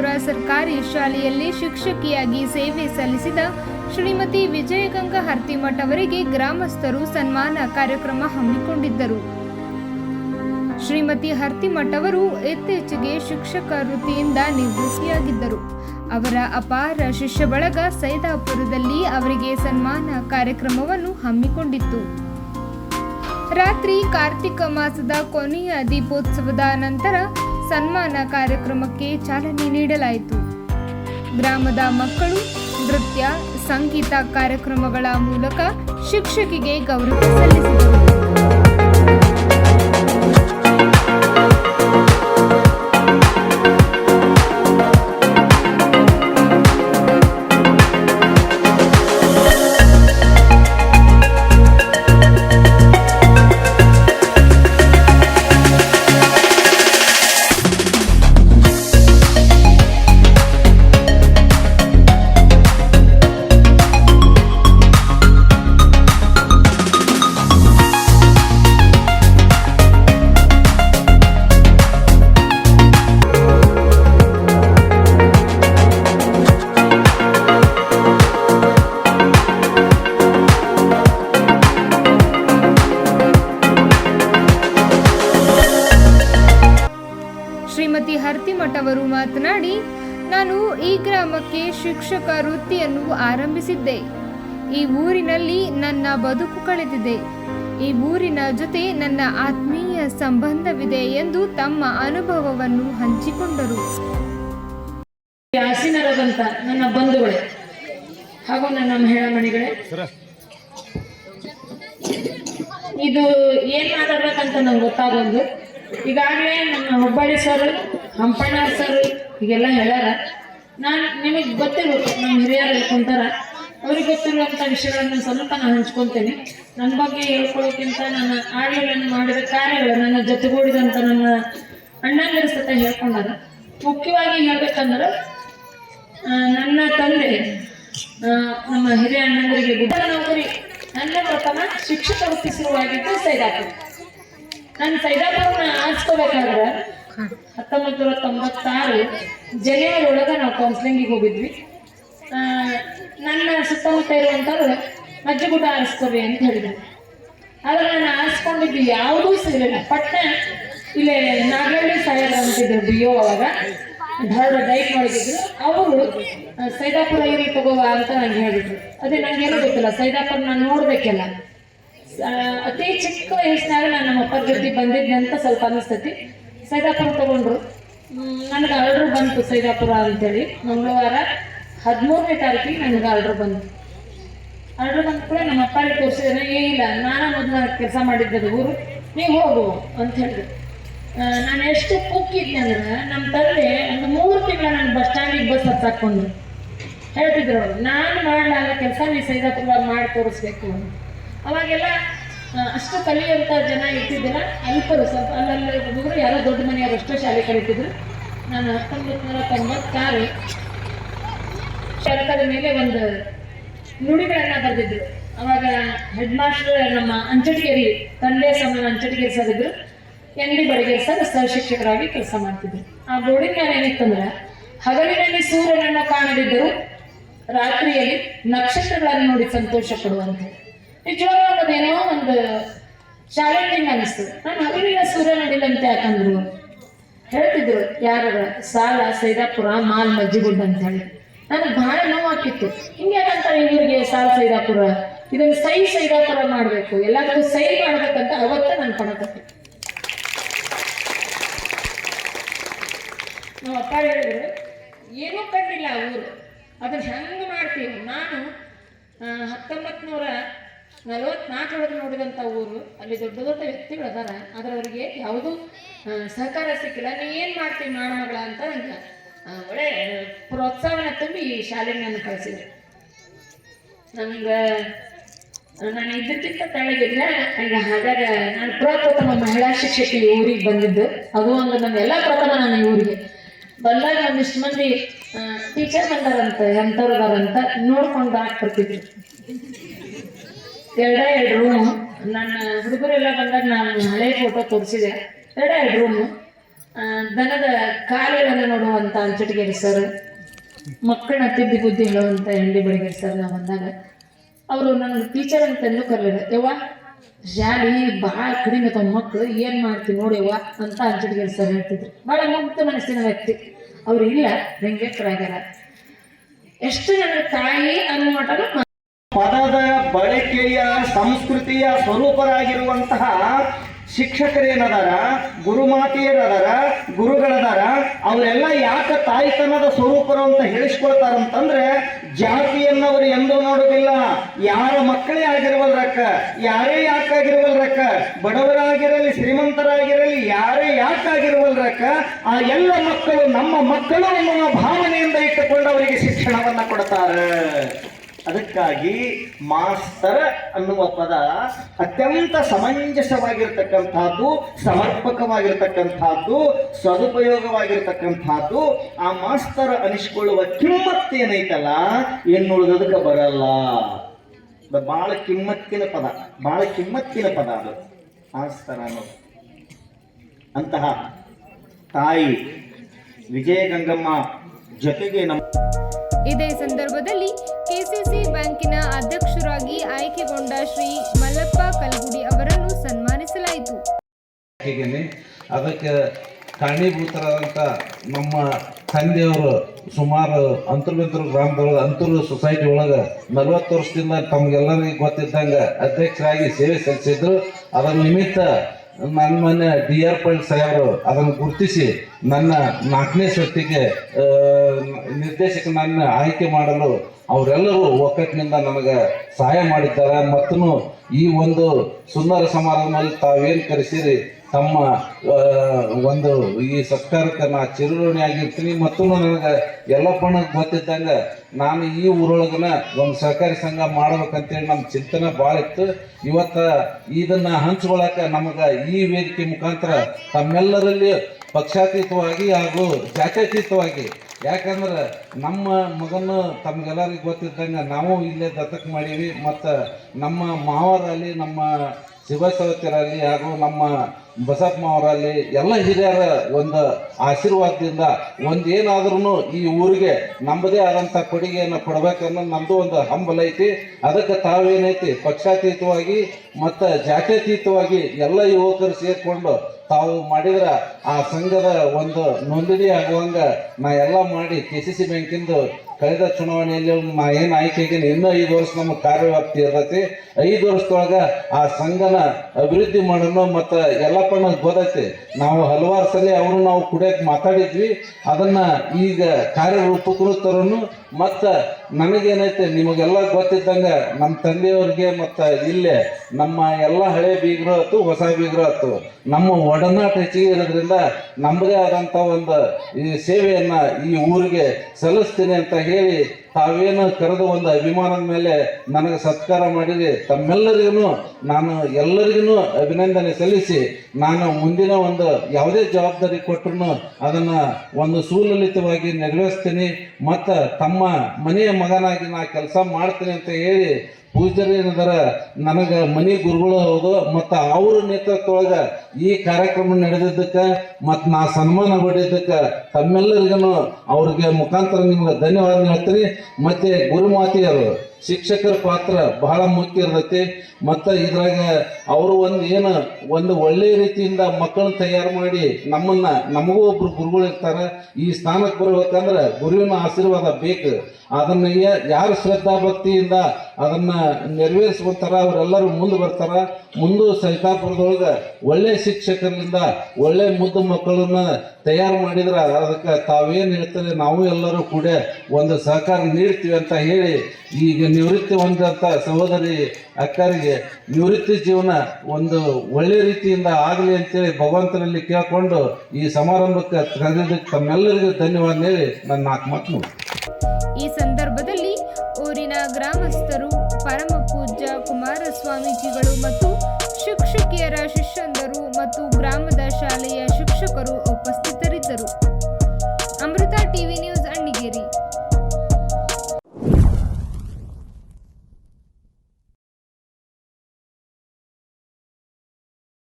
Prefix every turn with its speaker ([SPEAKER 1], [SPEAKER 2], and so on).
[SPEAKER 1] ಸೈದಾಪುರ ಸರ್ಕಾರಿ ಶಾಲೆಯಲ್ಲಿ ಶಿಕ್ಷಕಿಯಾಗಿ ಸೇವೆ ಸಲ್ಲಿಸಿದ ಶ್ರೀಮತಿ ವಿಜಯಗಂಗಾ ಹರ್ತಿಮಠ್ ಅವರಿಗೆ ಗ್ರಾಮಸ್ಥರು ಸನ್ಮಾನ ಕಾರ್ಯಕ್ರಮ ಹಮ್ಮಿಕೊಂಡಿದ್ದರು. ಶ್ರೀಮತಿ ಹರ್ತಿಮಠ ಅವರು ಇತ್ತೀಚೆಗೆ ಶಿಕ್ಷಕ ವೃತ್ತಿಯಿಂದ ನಿವೃತ್ತಿಯಾಗಿದ್ದರು. ಅವರ ಅಪಾರ ಶಿಷ್ಯ ಬಳಗ ಸೈದಾಪುರದಲ್ಲಿ ಅವರಿಗೆ ಸನ್ಮಾನ ಕಾರ್ಯಕ್ರಮವನ್ನು ಹಮ್ಮಿಕೊಂಡಿತ್ತು. ರಾತ್ರಿ ಕಾರ್ತಿಕ ಮಾಸದ ಕೊನೆಯ ದೀಪೋತ್ಸವದ ನಂತರ ಸನ್ಮಾನ ಕಾರ್ಯಕ್ರಮಕ್ಕೆ ಚಾಲನೆ ನೀಡಲಾಯಿತು. ಗ್ರಾಮದ ಮಕ್ಕಳು ನೃತ್ಯ ಸಂಗೀತ ಕಾರ್ಯಕ್ರಮಗಳ ಮೂಲಕ ಶಿಕ್ಷಕಿಗೆ ಗೌರವ ಸಲ್ಲಿಸಿದರು. ಶ್ರೀಮತಿ ಹರ್ತಿಮಠವರು ಮಾತನಾಡಿ ನಾನು ಈ ಗ್ರಾಮಕ್ಕೆ ಶಿಕ್ಷಕ ವೃತ್ತಿಯನ್ನು ಆರಂಭಿಸಿದ್ದೆ. ಈ ಊರಿನಲ್ಲಿ ನನ್ನ ಬದುಕು ಕಳೆದಿದೆ. ಈ ಊರಿನ ಜೊತೆ ನನ್ನ ಆತ್ಮೀಯ ಸಂಬಂಧವಿದೆ ಎಂದು ತಮ್ಮ ಅನುಭವವನ್ನು ಹಂಚಿಕೊಂಡರು.
[SPEAKER 2] ಆಸೀನರಾದಂಥ ನನ್ನ ಬಂಧುಗಳೇ ಹಾಗೂ ನನ್ನ ಮಹಿಳಾ ಮಣಿಗಳೇ ಇದು ಏನ್ ಮಾತಾಡ್ಬೇಕಂತ ನಂಗೆ ಗೊತ್ತಾಗೋದು. ಈಗಾಗಲೇ ನಮ್ಮ ಹುಬ್ಬಳ್ಳಿ ಸರ್ ಹಂಪಣ್ಣ ಸರ್ ಹೀಗೆಲ್ಲ ಹೇಳ್ಯಾರ. ನಾನು ನಿಮಗೆ ಗೊತ್ತಿರುತ್ತೆ ನಮ್ಮ ಹಿರಿಯರು ಹೇಳ್ಕೊಂತಾರ. ಅವ್ರಿಗೆ ಗೊತ್ತಿರುವಂಥ ವಿಷಯಗಳನ್ನು ಸ್ವಲ್ಪ ನಾನು ಹಂಚ್ಕೊತೇನೆ. ನನ್ನ ಬಗ್ಗೆ ಹೇಳ್ಕೊಳ್ಳೋಕ್ಕಿಂತ ನನ್ನ ಆಳ್ಗಳನ್ನು ಮಾಡಿದ ಕಾರ್ಯಗಳು ನನ್ನ ಜೊತೆಗೂಡಿದಂಥ ನನ್ನ ಅಣ್ಣಂದಿರ ಸತ ಹೇಳ್ಕೊಂಡಾರ. ಮುಖ್ಯವಾಗಿ ಹೇಳ್ಬೇಕಂದ್ರೆ ನನ್ನ ತಂದೆ ನಮ್ಮ ಹಿರಿಯ ಅಣ್ಣಂದರಿಗೆ ಗುಡ್ಡ ನೌಕರಿ, ನನ್ನ ಪ್ರಥಮ ಶಿಕ್ಷಕ ವೃತ್ತಿ ಶುರುವಾಗಿದ್ದು ಸೈದಾಪುರ. ನಾನು ಸೈದಾಪುರನ ಆರಿಸ್ಕೋಬೇಕಾದ್ರೆ ಹತ್ತೊಂಬತ್ತು ನೂರ ತೊಂಬತ್ತಾರು ಜನವರಿ ಒಳಗೆ ನಾವು ಕೌನ್ಸಿಲಿಂಗಿಗೆ ಹೋಗಿದ್ವಿ ನನ್ನ ಸುತ್ತಮುತ್ತ ಇರುವಂಥವ್ರು ಮಜ್ಜಿಗುಡ್ಡ ಆರಿಸ್ಕೋರಿ ಅಂತ ಹೇಳಿದ್ರು. ಆದ್ರೆ ನಾನು ಆರಿಸ್ಕೊಂಡಿದ್ದು ಯಾವುದೂ ಸಿಗಲಿಲ್ಲ ಪಟ್ನೆ ಇಲ್ಲೇ ನಾಗಳ್ಳಿ ಸಾಯರ್ ಅಂತಿದ್ರು ಬಿ ಒ ಅವಾಗ. ಬಹಳ ಡೈಟ್ ಮಾಡಿದ್ರು ಅವರು ಸೈದಾಪುರ ಇರಿ ತಗೋವಾ ಅಂತ ನಂಗೆ ಹೇಳಿದ್ರು. ಅದೇ ನನಗೇನು ಗೊತ್ತಿಲ್ಲ. ಸೈದಾಪುರ ನಾನು ನೋಡ್ಬೇಕೆಲ್ಲ. ಅತಿ ಚಿಕ್ಕ ವಯಸ್ಸಿನಾಗ ನಾನು ನಮ್ಮ ಅಪ್ಪರ ಜೊತೆ ಬಂದಿದ್ದೆ ಅಂತ ಸ್ವಲ್ಪ ಅನಿಸ್ತೈತಿ. ಸೈದಾಪುರ ತಗೊಂಡ್ರು. ನನಗೆ ಆರ್ಡ್ರ್ ಬಂತು ಸೈದಾಪುರ ಅಂತೇಳಿ. ಮಂಗಳವಾರ ಹದಿಮೂರನೇ ತಾರೀಕಿಗೆ ನನಗೆ ಆರ್ಡ್ರ್ ಬಂತು. ಆರ್ಡ್ರ್ ಬಂದ ಕೂಡ ನಮ್ಮ ಅಪ್ಪಾರಿಗೆ ತೋರಿಸಿದ್ರೆ, ಏ, ಇಲ್ಲ, ನಾನು ಮೊದಲ ಕೆಲಸ ಮಾಡಿದ್ದದು ಊರು, ನೀವು ಹೋಗು ಅಂತ ಹೇಳಿದ್ರು. ನಾನು ಎಷ್ಟು ಕುಕ್ಕಿದ್ದೆ ಅಂದ್ರೆ ನಮ್ಮ ತಂದೆ ಒಂದು ಮೂರು ತಿಂಗಳ ನಾನು ಬಸ್ ಸ್ಟ್ಯಾಂಡಿಗೆ ಬಸ್ ಹತ್ತಾಕೊಂಡು ಹೇಳ್ತಿದ್ರು ಅವರು, ನಾನು ಮಾಡಲಾಗ ಕೆಲಸ ನೀವು ಸೈದಾಪುರ ಮಾಡಿ ತೋರಿಸ್ಬೇಕು ಅಂತ. ಅವಾಗೆಲ್ಲ ಅಷ್ಟು ಕಲಿಯುವಂಥ ಜನ ಇರ್ತಿದ್ದಿಲ್ಲ. ಅಲ್ಪರು ಸ್ವಲ್ಪ, ಅಲ್ಲಲ್ಲಿ ಹುಡುಗರು ಯಾರೋ ದೊಡ್ಡ ಮನೆಯವರು ಅಷ್ಟೋ ಶಾಲೆ ಕಲಿತಿದ್ರು. ನಾನು ಹತ್ತೊಂಬತ್ತು ನೂರ ತೊಂಬತ್ತಾರು ಶರಕದ ಮೇಲೆ ಒಂದು ನುಡಿಗಳನ್ನು ಬರೆದಿದ್ರು. ಅವಾಗ ಹೆಡ್ ಮಾಸ್ಟರ್ ನಮ್ಮ ಅಂಚಟಗೇರಿ ತಂದೆ ಸಮ ಅಂಚಟಗೇರಿ ಸರ್ ಇದ್ರು. ಎನ್ ಡಿ ಸರ್ ಸಹ ಶಿಕ್ಷಕರಾಗಿ ಕೆಲಸ ಮಾಡ್ತಿದ್ರು. ಆ ಬೋರ್ಡಿನ ಮೇಲೆ ಏನಿತ್ತಂದ್ರೆ, ಹಗಲಿನಲ್ಲಿ ಸೂರ್ಯನನ್ನು ಕಾಣದಿದ್ದರು ರಾತ್ರಿಯಲ್ಲಿ ನಕ್ಷತ್ರಗಳನ್ನು ನೋಡಿ ಸಂತೋಷ ಪಡುವಂತೆ. ನಿಜವಾಗ್ಲೂ ಅದೇನೋ ಒಂದು ಚಾಲೆಂಜಿಂಗ್ ಅನಿಸ್ತು. ನಾನು ಹಗಲಿನ ಸೂರ್ಯ ನೋಡಿಲ್ಲಂತೆ ಯಾಕಂದ್ರು ಹೇಳ್ತಿದ್ರು ಯಾರ ಸಾಲ, ಸೈದಾಪುರ, ಮಾಲ್, ಮಜ್ಜಿಗುಡ್ಡ ಅಂತ ಹೇಳಿ ನನಗೆ ಬಹಳ ನೋವಾಕಿತ್ತು ಯಾಕಂತಾರೆ ಇವ್ರಿಗೆ ಸಾಲ, ಸೈದಾಪುರ? ಇದನ್ನು ಸೈ, ಸೈದಾಪುರ ಮಾಡಬೇಕು. ಎಲ್ಲದಕ್ಕೂ ಸೈ ಮಾಡ್ಬೇಕಂತ ಅವತ್ತ ನಾನು ಪಡಕತ್ತೆ ನಮ್ಮ ಅಪ್ಪ ಹೇಳಿದ್ರು, ಏನೂ ಕಂಡಿಲ್ಲ ಊರು. ಅದನ್ನ ಹೆಂಗೆ ಮಾಡ್ತೀವಿ ನಾನು ಹತ್ತೊಂಬತ್ತು ನೂರ ನಲವತ್ನಾಲ್ಕರೊಳಗೆ ನೋಡಿದಂಥ ಊರು ಅಲ್ಲಿ ದೊಡ್ಡ ದೊಡ್ಡ ವ್ಯಕ್ತಿಗಳು ಅದಾರ. ಆದ್ರೆ ಅವರಿಗೆ ಯಾವುದೂ ಸಹಕಾರ ಸಿಕ್ಕಿಲ್ಲ. ನೀ ಏನು ಮಾಡ್ತೀವಿ ಮಾಡ ಮಗಳ ಅಂತ ನಂಗೆ ಆ, ಒಳ್ಳೆ ಪ್ರೋತ್ಸಾಹನ ತುಂಬಿ ಈ ಶಾಲೆಗೆ ನಾನು ಕಳಿಸಿದ್ರು. ನಂಗೆ ನಾನು ಇದ್ದಕ್ಕಿಂತ ತಳಗಿಲ್ಲ ಈಗ ಹಾಗಾದ್ರೆ ನಾನು ಪ್ರಪ್ರಥಮ ಮಹಿಳಾ ಶಿಕ್ಷಕಿ ಊರಿಗೆ ಬಂದಿದ್ದು. ಅದು ಒಂದು ನನ್ನ ಎಲ್ಲ ಪ್ರಥಮ ನಾನು ಊರಿಗೆ. ಬಂದಾಗ ಒಂದಿಷ್ಟು ಮಂದಿ ಟೀಚರ್ ಬಂದಾರಂತ ಎಂಥವ್ರು ಅದಾರಂತ ನೋಡ್ಕೊಂಡು ಹಾಕ್ಬಿಡ್ತಿದ್ರು ಎರಡ ಎರಡು ರೂಮು ನನ್ನ ಹುಡುಗರೆಲ್ಲ ಬಂದಾಗ ನಾನು ಹಳೆ ಫೋಟೋ ತೋರಿಸಿದೆ. ಎರಡ ಎರಡು ರೂಮು ದನದ ಕಾಲುಗಳನ್ನು ನೋಡುವಂಥ ಅಂಚಟಗೇರಿ ಸರ್ ಮಕ್ಕಳನ್ನ ತಿದ್ದಿ ಬುದ್ಧಿ ಹೇಳುವಂಥ ಹೆಂಡಿ ಬಡಿಗೇರಿ ಸರ್ ನಾವು ಬಂದಾಗ. ಅವರು ನನಗೆ ಟೀಚರ್ ಅಂತ ಎಲ್ಲೂ ಕರಲಿಲ್ಲ. ಯವ್ವ ಶಾಲಿ ಭಾಳ ಕಡಿಮೆ ತಮ್ಮ ಮಕ್ಕಳು ಏನು ಮಾಡ್ತೀವಿ ನೋಡಿವ ಅಂತ ಅಂಚಟಗಿರಿ ಸರ್ ಹೇಳ್ತಿದ್ರು. ಭಾಳ ಮುಕ್ತ ಮನಸ್ಸಿನ ವ್ಯಕ್ತಿ. ಅವ್ರು ಇಲ್ಲ ರಂಗೇಶ್ವರಾಗ್ಯಾರ ಎಷ್ಟು ನನ್ನ ತಾಯಿ ಅನ್ನೋ
[SPEAKER 3] ಪದದ ಬಳಕೆಯ ಸಂಸ್ಕೃತಿಯ ಸ್ವರೂಪರಾಗಿರುವಂತಹ ಶಿಕ್ಷಕರೇನದಾರ ಗುರುಮಾತೆಯರದಾರ ಗುರುಗಳದಾರ ಅವರೆಲ್ಲ ಯಾಕೆ ತಾಯ್ತನದ ಸ್ವರೂಪರು ಅಂತ ಹೇಳಿಸ್ಕೊಳ್ತಾರಂತಂದ್ರೆ ಜಾತಿಯನ್ನವರು ಎಂದೂ ನೋಡೋದಿಲ್ಲ ಯಾರ ಮಕ್ಕಳೇ ಆಗಿರುವಲ್ರಕ್ಕ, ಯಾರೇ ಯಾಕಾಗಿರುವಲ್ರಕ್ಕ ಬಡವರಾಗಿರಲಿ, ಶ್ರೀಮಂತರಾಗಿರಲಿ, ಯಾರೇ ಯಾಕಾಗಿರುವಲ್ರಕ್ಕ ಆ ಎಲ್ಲ ಮಕ್ಕಳು ನಮ್ಮ ಮಕ್ಕಳು ಅನ್ನುವ ಭಾವನೆಯಿಂದ ಇಟ್ಟುಕೊಂಡು ಅವರಿಗೆ ಶಿಕ್ಷಣವನ್ನು ಕೊಡ್ತಾರೆ. ಅದಕ್ಕಾಗಿ ಮಾಸ್ತರ ಅನ್ನುವ ಪದ ಅತ್ಯಂತ ಸಮಂಜಸವಾಗಿರ್ತಕ್ಕಂಥದ್ದು, ಸಮರ್ಪಕವಾಗಿರ್ತಕ್ಕಂಥದ್ದು, ಸದುಪಯೋಗವಾಗಿರ್ತಕ್ಕಂಥದ್ದು. ಆ ಮಾಸ್ತರ ಅನಿಸ್ಕೊಳ್ಳುವ ಕಿಮ್ಮತ್ತೇನೈತಲ್ಲ ಎನ್ನುವುದಕ್ಕೆ ಬರಲ್ಲ. ಬಹಳ ಕಿಮ್ಮತ್ತಿನ ಪದ ಬಹಳ ಕಿಮ್ಮತ್ತಿನ ಪದ ಅದು, ಮಾಸ್ತರ ಅನ್ನೋದು. ಅಂತಹ ತಾಯಿ ವಿಜಯ ಗಂಗಮ್ಮ ಜೊತೆಗೆ ನಮ್ಮ
[SPEAKER 1] ಇದೇ ಸಂದರ್ಭದಲ್ಲಿ ಕೆಸಿಸಿ ಬ್ಯಾಂಕಿನ ಅಧ್ಯಕ್ಷರಾಗಿ ಆಯ್ಕೆಗೊಂಡ ಶ್ರೀ ಮಲ್ಲಪ್ಪ ಕಲ್ಗುಡಿ ಅವರನ್ನು ಸನ್ಮಾನಿಸಲಾಯಿತು.
[SPEAKER 4] ಅದಕ್ಕೆ ಕಾರಣೀಭೂತರಾದಂಥ ನಮ್ಮ ತಂದೆಯವರು ಸುಮಾರು ಅಂತರ್ಮಿತ್ರ ಗ್ರಾಮದೊಳಗೆ, ಅಂತರ್ ಸೊಸೈಟಿ ಒಳಗೆ ನಲವತ್ತು ವರ್ಷದಿಂದ ತಮ್ಗೆಲ್ಲರಿಗೂ ಗೊತ್ತಿದ್ದಂಗೆ ಅಧ್ಯಕ್ಷರಾಗಿ ಸೇವೆ ಸಲ್ಲಿಸಿದ್ರು. ಅದರ ನಿಮಿತ್ತ ನನ್ನ ಮೊನ್ನೆ ಡಿ ಆರ್ ಪಾಟೀಲ್ ಸಾಹೇಬರು ಅದನ್ನು ಗುರುತಿಸಿ ನನ್ನ ನಾಲ್ಕನೇ ಸೊತ್ತಿಗೆ ನಿರ್ದೇಶಕ ನನ್ನ ಆಯ್ಕೆ ಮಾಡಲು ಅವರೆಲ್ಲರೂ ಒಕ್ಕಟ್ಟಿನಿಂದ ನನಗೆ ಸಹಾಯ ಮಾಡಿದ್ದಾರೆ. ಮತ್ತು ಈ ಒಂದು ಸುಂದರ ಸಮಾರಂಭದಲ್ಲಿ ತಾವೇನು ಕರೆಸಿರಿ? ತಮ್ಮ ಒಂದು ಈ ಸತ್ಕಾರಕ್ಕೆ ನಾ ಚಿರಋಣಿ ಆಗಿರ್ತೀನಿ ಮತ್ತು ನನಗೆ ಎಲ್ಲಪ್ಪನಿಗೆ ಗೊತ್ತಿದ್ದಂಗೆ ನಾನು ಈ ಊರೊಳಗನ ಒಂದು ಸಹಕಾರಿ ಸಂಘ ಮಾಡ್ಬೇಕಂತೇಳಿ ನಮ್ಮ ಚಿಂತನೆ ಭಾಳ ಇತ್ತು. ಇವತ್ತು ಇದನ್ನು ಹಂಚ್ಕೊಳಕ ನಮಗೆ ಈ ವೇದಿಕೆ ಮುಖಾಂತರ ತಮ್ಮೆಲ್ಲರಲ್ಲಿ ಪಕ್ಷಾತೀತವಾಗಿ ಹಾಗೂ ಜಾತ್ಯತೀತವಾಗಿ, ಯಾಕಂದ್ರೆ ನಮ್ಮ ಮಗನ ತಮ್ಗೆಲ್ಲರಿಗೂ ಗೊತ್ತಿದ್ದಂಗೆ ನಾವು ಇಲ್ಲೇ ದತ್ತಕ್ ಮಾಡೀವಿ. ಮತ್ತು ನಮ್ಮ ಮಾವರಲ್ಲಿ ನಮ್ಮ ಶಿವಸವತಿಯರಲ್ಲಿ ಹಾಗೂ ನಮ್ಮ ಬಸಪ್ಪ ಅವರಲ್ಲಿ ಎಲ್ಲ ಹಿರಿಯರ ಒಂದು ಆಶೀರ್ವಾದದಿಂದ ಒಂದೇನಾದ್ರೂ ಈ ಊರಿಗೆ ನಮ್ಮದೇ ಆದಂಥ ಕೊಡುಗೆಯನ್ನು ಕೊಡಬೇಕನ್ನೋ ನಮ್ಮದು ಒಂದು ಹಂಬಲ ಐತಿ. ಅದಕ್ಕೆ ತಾವೇನೈತಿ? ಪಕ್ಷಾತೀತವಾಗಿ ಮತ್ತು ಜಾತ್ಯತೀತವಾಗಿ ಎಲ್ಲ ಯುವಕರು ಸೇರಿಕೊಂಡು ತಾವು ಮಾಡಿದ್ರೆ ಆ ಸಂಘದ ಒಂದು ನೋಂದಣಿ ಆಗುವಂಗೆ ನಾ ಎಲ್ಲ ಮಾಡಿ ಕೆ ಸಿ ಸಿ ಬ್ಯಾಂಕಿಂದು ಕಳೆದ ಚುನಾವಣೆಯಲ್ಲಿ ಏನು ಆಗಿ ಇನ್ನೂ ಐದು ವರ್ಷ ನಮ್ಮ ಕಾರ್ಯವ್ಯಾಪ್ತಿ ಇರ್ತೈತಿ ಐದು ವರ್ಷದೊಳಗೆ ಆ ಸಂಘನ ಅಭಿವೃದ್ಧಿ ಮಾಡೋಣ ಮತ್ತು ಎಲ್ಲಪ್ಪನ ಗೊತ್ತೈತಿ ನಾವು ಹಲವಾರು ಸಲ ಅವರು ನಾವು ಕುಡಿಯೋಕೆ ಮಾತಾಡಿದ್ವಿ. ಅದನ್ನ ಈಗ ಕಾರ್ಯರೂಪಕ್ಕೂ ತರೋನು ಮತ್ತು ನನಗೇನೈತೆ ನಿಮಗೆಲ್ಲ ಗೊತ್ತಿದ್ದಂಗೆ ನಮ್ಮ ತಂದೆಯವ್ರಿಗೆ ಮತ್ತು ಇಲ್ಲೇ ನಮ್ಮ ಎಲ್ಲ ಹಳೆ ಬೀಗರು ಆಯ್ತು, ಹೊಸ ಬೀಗರು ಆಯ್ತು. ನಮ್ಮ ಒಡನಾಟ ಹೆಚ್ಚಿಗೆ ಇರೋದ್ರಿಂದ ನಮ್ಮದೇ ಆದಂಥ ಒಂದು ಈ ಸೇವೆಯನ್ನು ಈ ಊರಿಗೆ ಸಲ್ಲಿಸ್ತೀನಿ ಅಂತ ಹೇಳಿ ತಾವೇನು ಕರೆದ ಒಂದು ಅಭಿಮಾನದ ಮೇಲೆ ನನಗೆ ಸತ್ಕಾರ ಮಾಡಿದೆ ತಮ್ಮೆಲ್ಲರಿಗೂ ನಾನು ಎಲ್ಲರಿಗೂ ಅಭಿನಂದನೆ ಸಲ್ಲಿಸಿ, ನಾನು ಮುಂದಿನ ಒಂದು ಯಾವುದೇ ಜವಾಬ್ದಾರಿ ಕೊಟ್ಟರು ಅದನ್ನು ಒಂದು ಸುಲಲಿತವಾಗಿ ನೆರವೇರಿಸ್ತೀನಿ. ಮತ್ತು ತಮ್ಮ ಮನೆಯ ಮಗನಾಗಿ ನಾ ಕೆಲಸ ಮಾಡ್ತೀನಿ ಅಂತ ಹೇಳಿ ಪೂಜಾರಿ ಏನದಾರ, ನನಗೆ ಮನಿ ಗುರುಗಳು ಹೌದು, ಮತ್ತು ಅವ್ರ ನೇತೃತ್ವದೊಳಗೆ ಈ ಕಾರ್ಯಕ್ರಮ ನಡೆದಿದ್ದಕ್ಕೆ ಮತ್ತು ನಾ ಸನ್ಮಾನ ಪಡೆದಿದ್ದಕ್ಕೆ ತಮ್ಮೆಲ್ಲರಿಗೂ ಅವ್ರಿಗೆ ಮುಖಾಂತರ ನಿಮ್ಗೆ ಧನ್ಯವಾದ ಹೇಳ್ತೀನಿ. ಮತ್ತು ಗುರುಮಾತೆಯರು ಶಿಕ್ಷಕರ ಪಾತ್ರ ಬಹಳ ಮುಖ್ಯ ಇರ್ತೈತಿ. ಮತ್ತು ಇದ್ರಾಗ ಅವರು ಒಂದು ಏನು ಒಂದು ಒಳ್ಳೆಯ ರೀತಿಯಿಂದ ಮಕ್ಕಳನ್ನ ತಯಾರು ಮಾಡಿ ನಮ್ಮನ್ನ, ನಮಗೂ ಒಬ್ರು ಗುರುಗಳು ಇರ್ತಾರೆ. ಈ ಸ್ಥಾನಕ್ಕೆ ಬರ್ಬೇಕಂದ್ರೆ ಗುರುವಿನ ಆಶೀರ್ವಾದ ಬೇಕು. ಅದನ್ನು ಯಾರು ಶ್ರದ್ಧಾ ಭಕ್ತಿಯಿಂದ ಅದನ್ನ ನೆರವೇರಿಸ್ಕೊಳ್ತಾರ ಅವರೆಲ್ಲರೂ ಮುಂದೆ ಬರ್ತಾರೆ. ಮುಂದೆ ಸೈತಾಪುರದೊಳಗೆ ಒಳ್ಳೆ ಶಿಕ್ಷಕರಿಂದ ಒಳ್ಳೆ ಮುದ್ದು ಮಕ್ಕಳನ್ನ ತಯಾರು ಮಾಡಿದ್ರೆ ಅದಕ್ಕೆ ತಾವೇನು ಹೇಳ್ತಾರೆ, ನಾವು ಎಲ್ಲರೂ ಕೂಡ ಒಂದು ಸಹಕಾರ ನೀಡ್ತೀವಿ ಅಂತ ಹೇಳಿ ಈಗ ನಿವೃತ್ತಿ ಹೊಂದಿದಂಥ ಸಹೋದರಿ ಅಕ್ಕರಿಗೆ ನಿವೃತ್ತಿ ಜೀವನ ಒಂದು ಒಳ್ಳೆ ರೀತಿಯಿಂದ ಆಗಲಿ ಅಂತೇಳಿ ಭಗವಂತನಲ್ಲಿ ಕೇಳಿಕೊಂಡು ಈ ಸಮಾರಂಭಕ್ಕೆ ಕರೆದಿದ್ದಕ್ಕೆ ತಮ್ಮೆಲ್ಲರಿಗೂ ಧನ್ಯವಾದ ಹೇಳಿ ನನ್ನ ನಾಲ್ಕು ಮಾತು
[SPEAKER 1] ಈ ಸಂದರ್ಭದಲ್ಲಿ ಊರಿನ ಗ್ರಾಮಸ್ಥರು, ಪರಮ ಪೂಜ್ಯ ಕುಮಾರ ಸ್ವಾಮೀಜಿಗಳು ಮತ್ತು ಶಿಕ್ಷಕಿಯರ ಶಿಷ್ಯಂದರು ಮತ್ತು ಗ್ರಾಮದ ಶಾಲೆಯ ಶಿಕ್ಷಕರು ಉಪಸ್ಥಿತ